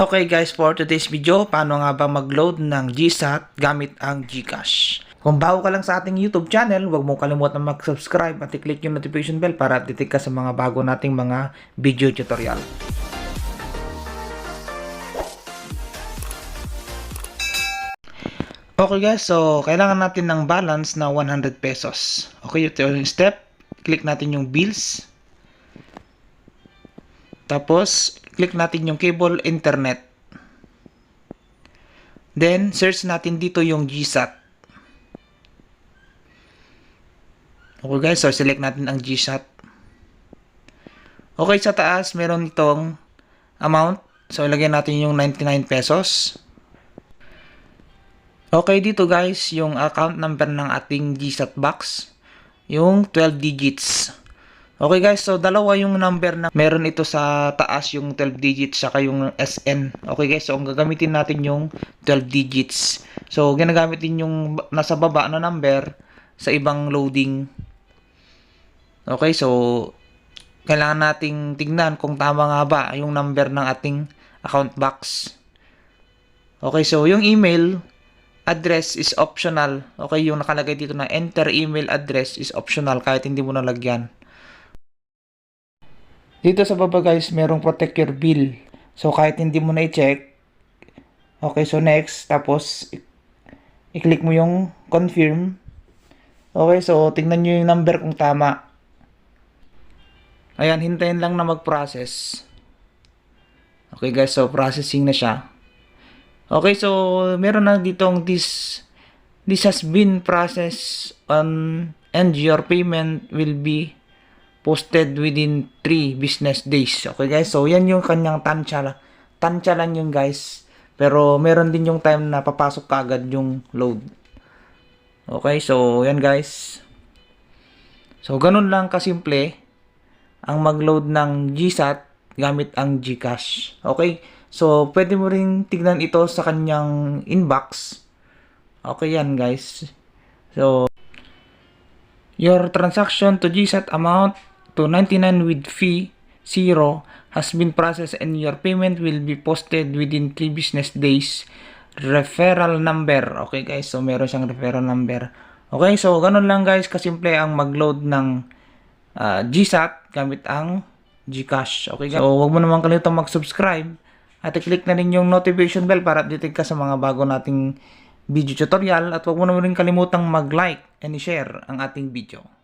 Okay guys, for today's video, paano nga ba mag-load ng GSAT gamit ang GCash? Kung bago ka lang sa ating YouTube channel, huwag mo kalimutan mag-subscribe at i-click yung notification bell para update ka sa mga bago nating mga video tutorial. Okay guys, so kailangan natin ng balance na 100 pesos. Okay, ito yung step. Click natin yung bills. Tapos, click natin yung cable internet. Then, search natin dito yung GSAT. Okay guys, so select natin ang GSAT. Okay, sa taas, meron itong amount. So, ilagay natin yung 99 pesos. Okay, dito guys, yung account number ng ating GSAT box. Yung 12 digits. Okay guys, so dalawa yung number na meron ito sa taas yung 12 digits saka yung SN. Okay guys, so ang gagamitin natin yung 12 digits. So ginagamit din yung nasa baba na number sa ibang loading. Okay, so kailangan nating tignan kung tama nga ba yung number ng ating account box. Okay, so yung email address is optional. Okay, yung nakalagay dito na enter email address is optional kahit hindi mo nalagyan. Dito sa baba guys, merong protect your bill. So kahit hindi mo na i-check, okay, so next, tapos i-click mo yung confirm. Okay, so tingnan nyo yung number kung tama. Ayan, hintayin lang na mag-process. Okay guys, so processing na siya. Okay, so meron na ditong this this has been processed on and your payment will be posted within 3 business days. Okay guys, so yan yung kanyang tansya. Tansya lang yun guys. Pero meron din yung time na papasok ka agad yung load. Okay, so yan guys. So ganun lang kasimple ang mag-load ng GSAT gamit ang GCash. Okay? So, pwede mo rin tignan ito sa kanyang inbox. Okay yan, guys. So, your transaction to GSAT amount to 99 with fee 0 has been processed and your payment will be posted within 3 business days. Referral number. Okay, guys. So, meron siyang referral number. Okay, so ganun lang guys kasimple ang mag-load ng uh, GSAT gamit ang GCash. Okay, guys? So, huwag mo naman kalimutan mag-subscribe at i-click na rin yung notification bell para updated ka sa mga bago nating video tutorial at huwag mo naman rin kalimutang mag-like and share ang ating video.